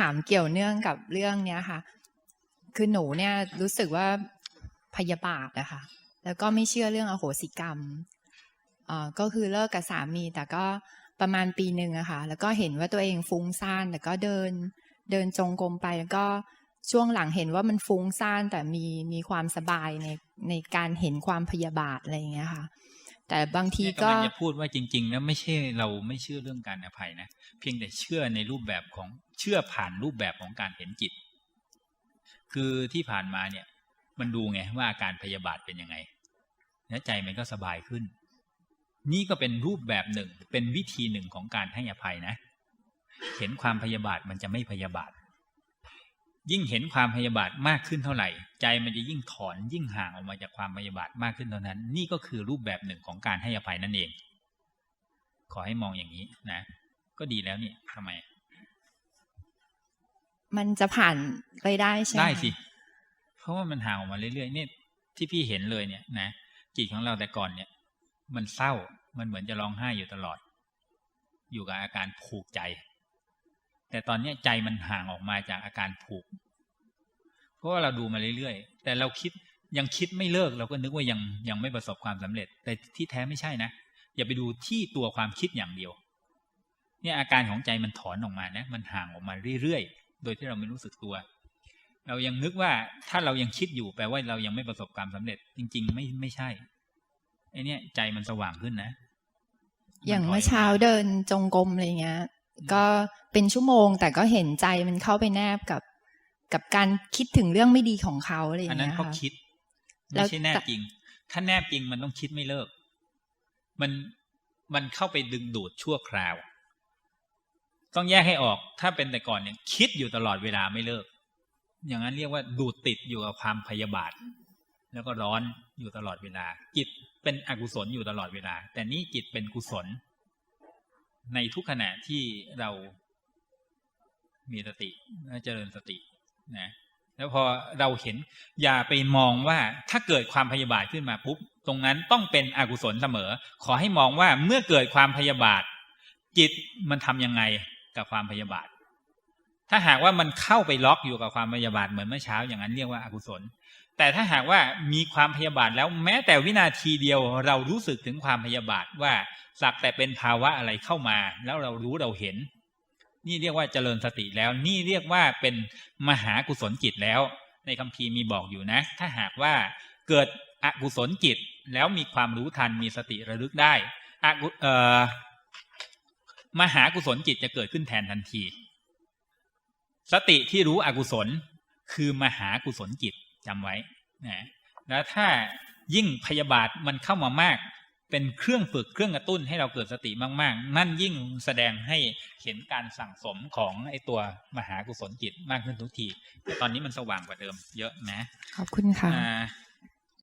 ถามเกี่ยวเนื่องกับเรื่องเนี้ยค่ะ คือหนูเนี่ยรู้สึกว่าพยาบาทอะค่ะแล้วก็ไม่เชื่อเรื่องอโหสิกรรมเอ่อก็คือเลิกกับสามีแต่ก็ประมาณปีหนึ่งอะค่ะ แล้วก็เห็นว่าตัวเองฟุ้งซ่านแต่ก็เดิน เดินจงกรมไปแล้วก็ช่วงหลังเห็นว่ามันฟุ้งซ่านแต่มีมีความสบายในในการเห็นความพยาบาทอะไรอย่างเงี้ยค่ะ แต่บางทีเนี่ยก็กำลังจะพูดว่าจริงๆแล้วไม่ใช่เราไม่เชื่อเรื่องการอภัยนะเพียงแต่เชื่อในรูปแบบของ เชื่อผ่านรูปแบบของการเห็นจิต คือที่ผ่านมาเนี่ยมันดูไงว่าอาการพยาบาทเป็นยังไงแล้วใจมันก็สบายขึ้น นี่ก็เป็นรูปแบบหนึ่งเป็นวิธีหนึ่งของการให้อภัยนะ เห็นความพยาบาทมันจะไม่พยาบาท ยิ่งเห็นความพยาบาทมากขึ้นเท่าไหร่ ใจมันจะยิ่งถอนยิ่งห่างออกมาจากความพยาบาทมากขึ้นเท่านั้น นี่ก็คือรูปแบบหนึ่งของการให้อภัยนั่นเอง ขอให้มองอย่างนี้นะ ก็ดีแล้วนี่ทำไม มันจะผ่านไปได้ใช่ไหมได้สิ เพราะว่ามันห่างออกมาเรื่อยๆเนี่ยที่พี่เห็นเลยเนี่ยนะจิตของเราแต่ก่อนเนี่ย มันเศร้ามันเหมือนจะร้องไห้อยู่ตลอด อยู่กับอาการผูกใจ แต่ตอนเนี้ยใจมันห่างออกมาจากอาการผูก เพราะว่าเราดูมาเรื่อยๆ แต่เราคิดยังคิดไม่เลิกเราก็นึกว่ายังยังไม่ประสบความสำเร็จ แต่ที่แท้ไม่ใช่นะ อย่าไปดูที่ตัวความคิดอย่างเดียว เนี่ยอาการของใจมันถอนออกมานะ มันห่างออกมาเรื่อยๆ โดยที่เราไม่รู้สึกตัว เรายังนึกว่าถ้าเรายังคิดอยู่แปลว่าเรายังไม่ประสบความสำเร็จ จริง ๆ ไม่ไม่ใช่ไอเนี่ยใจมันสว่างขึ้นนะ อย่างนถเมื่อเช้าเดินจงกรมอะไรเงี้ย ก็เป็นชั่วโมง แต่ก็เห็นใจมันเข้าไปแนบกับ กับการคิดถึงเรื่องไม่ดีของเขาอะไรอย่าอันงนั้เงี้นยเขาค่ะคิดแล้ไม่วใช่แนบแต่จริง ถ้าแนบจริงมันต้องคิดไม่เลิก มันมันเข้าไปดึงดูดชั่วคราว ต้องแยกให้ออกถ้าเป็นแต่ก่อนเนี่ยคิดอยู่ตลอดเวลาไม่เลิก อย่างนั้นเรียกว่าดูดติดอยู่กับความพยาบาท แล้วก็ร้อนอยู่ตลอดเวลา จิตเป็นอกุศลอยู่ตลอดเวลา แต่นี้จิตเป็นกุศล ในทุกขณะที่เรามีสติเจริญสตินะแล้วพอเราเห็นอย่าไปมองว่าถ้าเกิดความพยาบาทขึ้นมาปุ๊บตรงนั้นต้องเป็นอกุศลเสมอ ขอให้มองว่าเมื่อเกิดความพยาบาท จิตมันทำยังไง กับความพยาบาท ถ้าหากว่ามันเข้าไปล็อกอยู่กับความพยาบาทเหมือนเมื่อเช้าอย่างนั้นเรียกว่าอากุศล แต่ถ้าหากว่ามีความพยาบาทแล้วแม้แต่วินาทีเดียวเรารู้สึกถึงความพยาบาทว่าสักแต่เป็นภาวะอะไรเข้ามา แล้วเรารู้เราเห็น นี่เรียกว่าเจริญสติแล้ว นี่เรียกว่าเป็นมหากุศลจิตแล้ว ในคัมภีร์มีบอกอยู่นะ ถ้าหากว่าเกิดอกุศลจิตแล้วมีความรู้ทันมีสติระลึกได้อกุเอ่อ มหากุศลจิตจะเกิดขึ้นแทนทันที สติที่รู้อกุศลคือมหากุศลจิตจำไว้นะแล้วถ้ายิ่งพยาบาทมันเข้ามามาก เป็นเครื่องฝึกเครื่องกระตุ้นให้เราเกิดสติมาก ๆ นั่นยิ่งแสดงให้เห็นการสั่งสมของไอตัวมหากุศลจิตมากขึ้นทุกทีแต่ตอนนี้มันสว่างกว่าเดิม เยอะนะขอบคุณค่ะอ่า